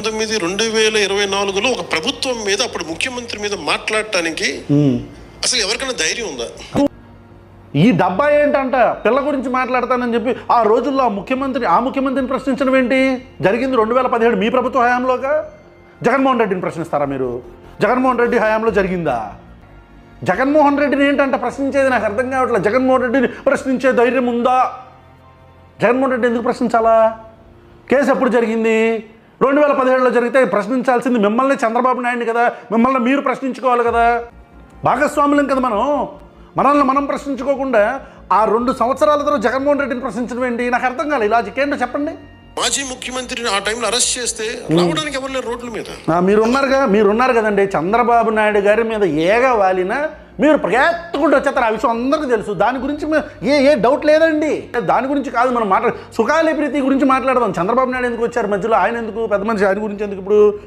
పంతొమ్మిది రెండు వేల ఇరవై నాలుగులో ఒక ప్రభుత్వం మీద అప్పుడు ముఖ్యమంత్రి మీద మాట్లాడటానికి అసలు ఎవరికైనా ధైర్యం ఉందా? ఈ డబ్బా ఏంటంట? పిల్ల గురించి మాట్లాడతానని చెప్పి ఆ రోజుల్లో ఆ ముఖ్యమంత్రి ఆ ముఖ్యమంత్రిని ప్రశ్నించడం ఏంటి? జరిగింది రెండు వేల పదిహేడు మీ ప్రభుత్వ హయాంలోగా? జగన్మోహన్ రెడ్డిని ప్రశ్నిస్తారా మీరు? జగన్మోహన్ రెడ్డి హయాంలో జరిగిందా? జగన్మోహన్ రెడ్డిని ఏంటంట ప్రశ్నించేది? నాకు అర్థం కావట్లేదు. జగన్మోహన్ రెడ్డిని ప్రశ్నించే ధైర్యం ఉందా? జగన్మోహన్ రెడ్డి ఎందుకు ప్రశ్నించాలా? కేసు ఎప్పుడు జరిగింది? రెండు వేల పదిహేడులో జరిగితే ప్రశ్నించాల్సింది మిమ్మల్ని చంద్రబాబు నాయుడిని కదా. మిమ్మల్ని మీరు ప్రశ్నించుకోవాలి కదా. భాగస్వాములం కదా మనం. మనల్ని మనం ప్రశ్నించుకోకుండా ఆ రెండు సంవత్సరాల తర్వాత జగన్మోహన్ రెడ్డిని ప్రశ్నించడం ఏంటి? నాకు అర్థం కాలేదు లాజిక్ ఏంటో చెప్పండి. మాజీ ముఖ్యమంత్రిని ఆ టైంలో అరెస్ట్ చేస్తే రావడానికి ఎవరు లేరు రోడ్ల మీద? మీరున్నారుగా మీరున్నారు కదండి. చంద్రబాబు నాయుడు గారి మీద ఏగ వాలినా మీరు ప్రయత్తుకుంటూ వచ్చేస్తారు. ఆ విషయం అందరికీ తెలుసు. దాని గురించి ఏ ఏ డౌట్ లేదండి. దాని గురించి కాదు మనం మాట్లాడ సుఖాలి ప్రీతి గురించి మాట్లాడదాం. చంద్రబాబు నాయుడు ఎందుకు వచ్చారు? మధ్యలో ఆయన ఎందుకు? పెద్ద మనిషి ఆయన గురించి ఎందుకు ఇప్పుడు?